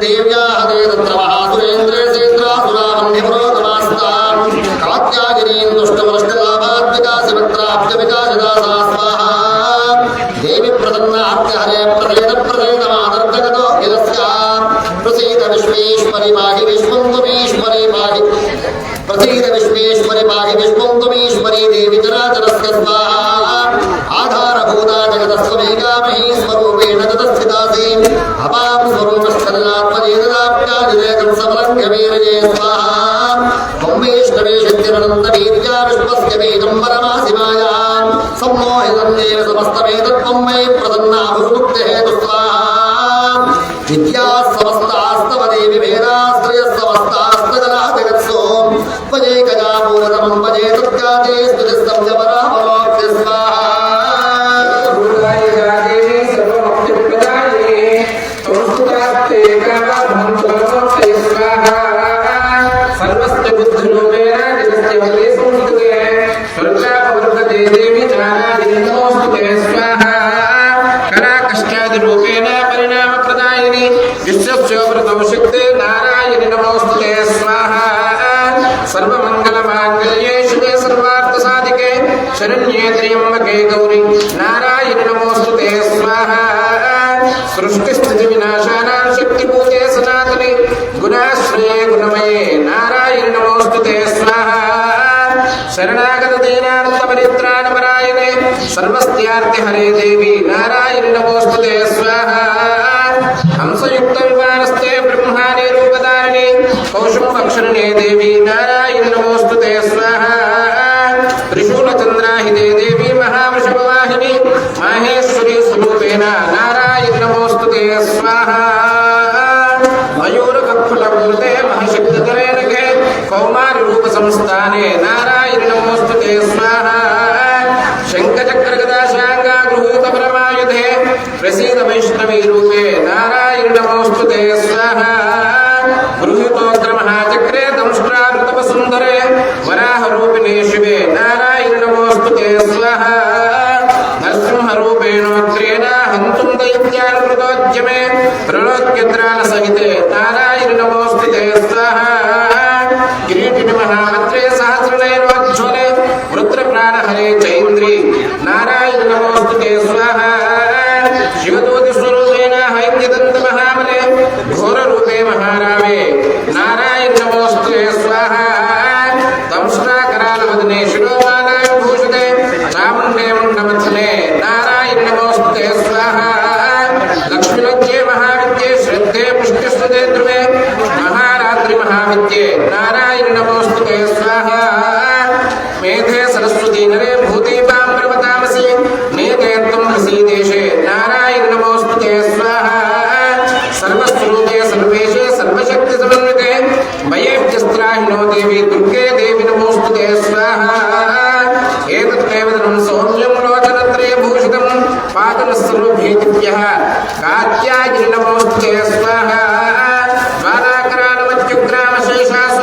देव्या हरे तत्र महासुरेन्द्रे सेन्द्रासुरावन्यपुरोगमास्ता कात्यागिनीं दुष्टमनुष्टलाभात्मिका शिवत्राप्तमिका सदा स्वाहा देवि प्रसन्ना हरे प्रदेत प्रदेत मातर्गतो हिरस्या प्रसीद विश्वेश्वरि माहि विश्वं त्वमीश्वरि माहि प्रसीद विश्वेश्वरि माहि विश्वं त्वमीश्वरि देवि దేవ సమస్తమేతత్వం మయి ప్రసన్నా భురుముక్తిహేతు స్వాహా విద్యా సమస్తాస్తవ దేవి వేదాశ్రయ సమస్తాస్తగలా జగత్సోం భజే గజాపూరతమం భజే తత్కాతే స్తుతిస్తం జపరామలోక్య రూపేణ పరిణామ ప్రదాయిని విశ్వశోభృతం శక్తి నారాయణి నమోస్తుతే స్వాహ. సర్వమంగళ మాంగళ్యే శుభే సర్వార్థ సాధికే శరణ్యే త్ర్యంబకే గౌరి నారాయణి నమోస్తుతే స్వాహ. సృష్టి స్థితి వినాశానాం శక్తి పూజే సనాతని. గుణాశ్రయే గుణమయే నారాయణి నమోస్తుతే స్వాహ. శరణాగత దీనానంద నారాయణే. పరాయణే హరే దేవి. నారాయణ నమోస్తుతే స్వాహ. హంసయుక్త విమానస్తే బ్రహ్మాని రూపదారిణి కౌశుంభక్షరణే దేవి. నారాయణ నమోస్తుతే స్వాహ. త్రిశూలచంద్రాహితే దేవి. మహావృషభవాహిని. మహేశ్వరి స్వరూపేణ నారాయణ నమోస్తుతే స్వాహ. మయూరకఫలకృతే మహశక్తికరేణకే కౌమారి రూప సంస్థానే నారాయణ నమోస్తుతే స్వాహ. ప్రసీద వైష్ణవీ రూపే నారాయణి నమోస్తుతే స్వాహ. గృహీతోగ్ర మహాచక్రే దంష్ట్రామృతప సుందరే వరాహ రూపిణే శివే నారాయణి నమోస్తుతే స్వాహ. నరసింహ రూపేణోగ్రేణ హంతుం దైత్యానృతోద్యమే త్రిలోక్యద్రాల సహితే నారాయణి నమోస్తుతే స్వాహ. కిరీటిని మహామంత్రే సహస్రనైరోజ్వలే వృత్రప్రాణహరే చైంద్రీ Não quero కాత్యాయని నమోస్తుతే స్వాహ బాలాకరానమత్యుగ్రామశేషాసు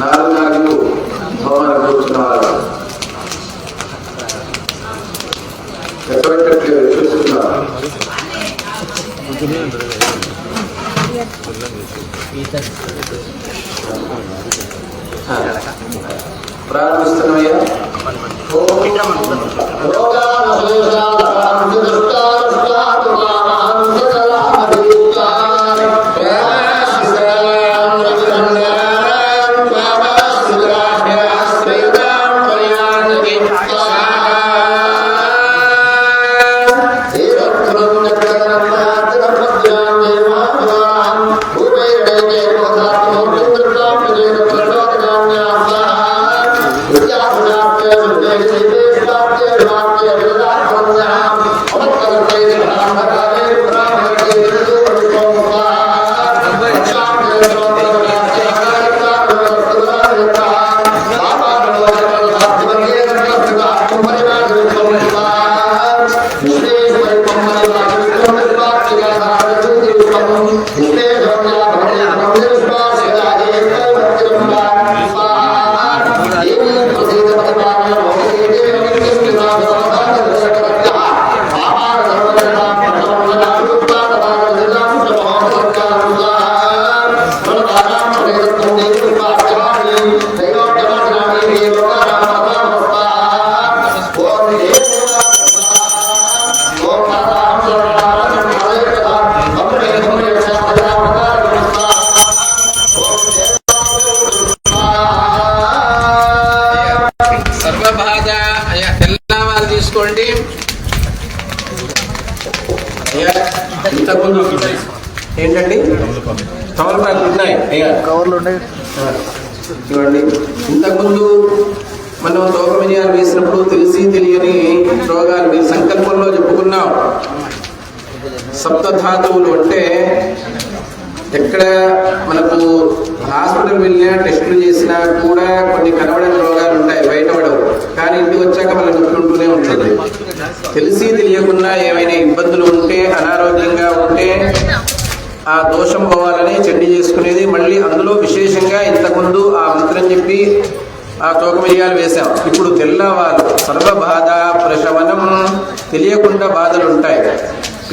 నాలుగు నాలుగు భవనాలు కూర్చున్నారు ఎటువంటి చూస్తున్నారు ఆ, Lord. తీసుకోండి ఇంతకుముందు ఏంటండి? తమలపాకులు ఉన్నాయి. అయ్యా. కవర్లు ఉన్నాయి. చూడండి. ఇంతకుముందు మనం రోగ విజయాలు వేసినప్పుడు తెలిసి తెలియని రోగాలు మీ సంకల్పంలో చెప్పుకున్నాం. సప్తధాతువులు అంటే ఎక్కడ మనకు హాస్పిటల్ వెళ్ళినా టెస్టులు చేసినా కూడా కొన్ని కనబడని రోగాలు ఉంటాయి. బయటపడవు. కానీ ఇంటికి వచ్చాక మనం గుర్తుంటూనే ఉంటుంది. తెలిసి తెలియకుండా ఏమైనా ఇబ్బందులు ఉంటే అనారోగ్యంగా ఉంటే ఆ దోషం పోవాలని చెడ్డి చేసుకునేది. మళ్ళీ అందులో విశేషంగా ఇంతకుముందు ఆ మంత్రం చెప్పి ఆ తోకమయ్యాలు వేశాం. ఇప్పుడు తెల్లవారు సర్వ బాధ ప్రశమనం తెలియకుండా బాధలు ఉంటాయి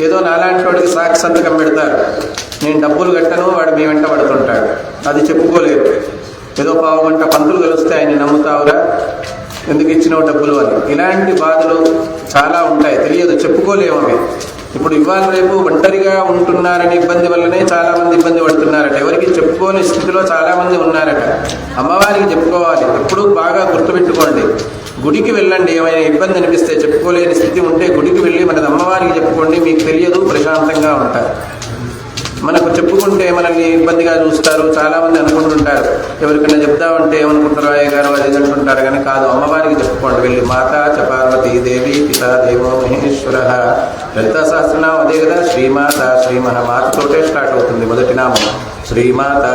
ఏదో నాలాంటి వాడికి సాక్షి సంతకం పెడతారు. నేను డబ్బులు కట్టను వాడు మీ వెంట పడుతుంటాడు. అది చెప్పుకోలేరు. ఏదో పావు గంట పంతులు కలిస్తే ఆయన నమ్ముతావురా? ఎందుకు ఇచ్చినావు డబ్బులు అని? ఇలాంటి బాధలు చాలా ఉంటాయి. తెలియదు చెప్పుకోలేము అవి. ఇప్పుడు ఇవాళ రేపు ఒంటరిగా ఉంటున్నారనే ఇబ్బంది వల్లనే చాలా మంది ఇబ్బంది పడుతున్నారట. ఎవరికి చెప్పుకోని స్థితిలో చాలా మంది ఉన్నారట. అమ్మవారికి చెప్పుకోవాలి. ఎప్పుడు బాగా గుర్తుపెట్టుకోండి. గుడికి వెళ్ళండి. ఏమైనా ఇబ్బంది అనిపిస్తే చెప్పుకోలేని స్థితి ఉంటే గుడికి వెళ్ళి మనది అమ్మవారికి చెప్పుకోండి. మీకు తెలియదు ప్రశాంతంగా ఉంటారు. మనకు చెప్పుకుంటే మనల్ని ఇబ్బందిగా చూస్తారు చాలా మంది అనుకుంటుంటారు. ఎవరికైనా చెప్దామంటే ఏమనుకుంటారు అయ్య గారు అది అంటుంటారు కానీ కాదు అమ్మవారికి చెప్పుకోండి. వెళ్ళి మాత చ పార్వతీ దేవి పితా దేవో మహేశ్వర. లలిత సహస్రనామం అదే కదా శ్రీమాత శ్రీమహ మాతతోటే స్టార్ట్ అవుతుంది మొదటి నామం. శ్రీమాత.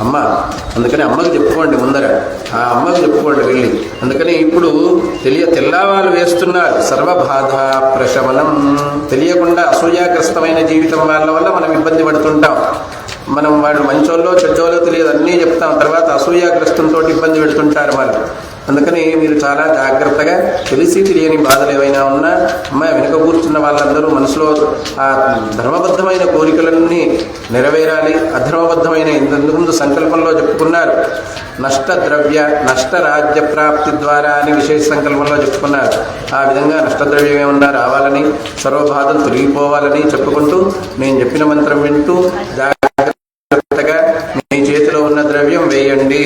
అమ్మ అందుకని అమ్మకి చెప్పుకోండి ముందర. ఆ అమ్మకు చెప్పుకోండి వెళ్ళి. అందుకని ఇప్పుడు తెలియ తెల్లవారు వేస్తున్నారు. సర్వబాధ ప్రశమనం. తెలియకుండా అసూయాగ్రస్తమైన జీవితం వాళ్ళ వల్ల మనం ఇబ్బంది పడుతుంటాం. మనం వాళ్ళు మంచోళ్ళో చెడ్డోళ్ళో తెలియదు. అన్నీ చెప్తాం. తర్వాత అసూయాగ్రస్తంతో ఇబ్బంది పెడుతుంటారు వాళ్ళు. అందుకని మీరు చాలా జాగ్రత్తగా తెలిసి తెలియని బాధలు ఏవైనా ఉన్నా అమ్మాయి వెనుక కూర్చున్న వాళ్ళందరూ మనసులో ఆ ధర్మబద్ధమైన కోరికలన్నీ నెరవేరాలి అధర్మబద్ధమైన ఇంతకు ముందు సంకల్పంలో చెప్పుకున్నారు. నష్ట ద్రవ్య నష్ట రాజ్య ప్రాప్తి ద్వారా అని విశేష సంకల్పంలో చెప్పుకున్నారు. ఆ విధంగా నష్టద్రవ్యం ఏమన్నా రావాలని సర్వబాధలు తొలగిపోవాలని చెప్పుకుంటూ నేను చెప్పిన మంత్రం వింటూ జాగ్రత్తగా మీ చేతిలో ఉన్న ద్రవ్యం వేయండి.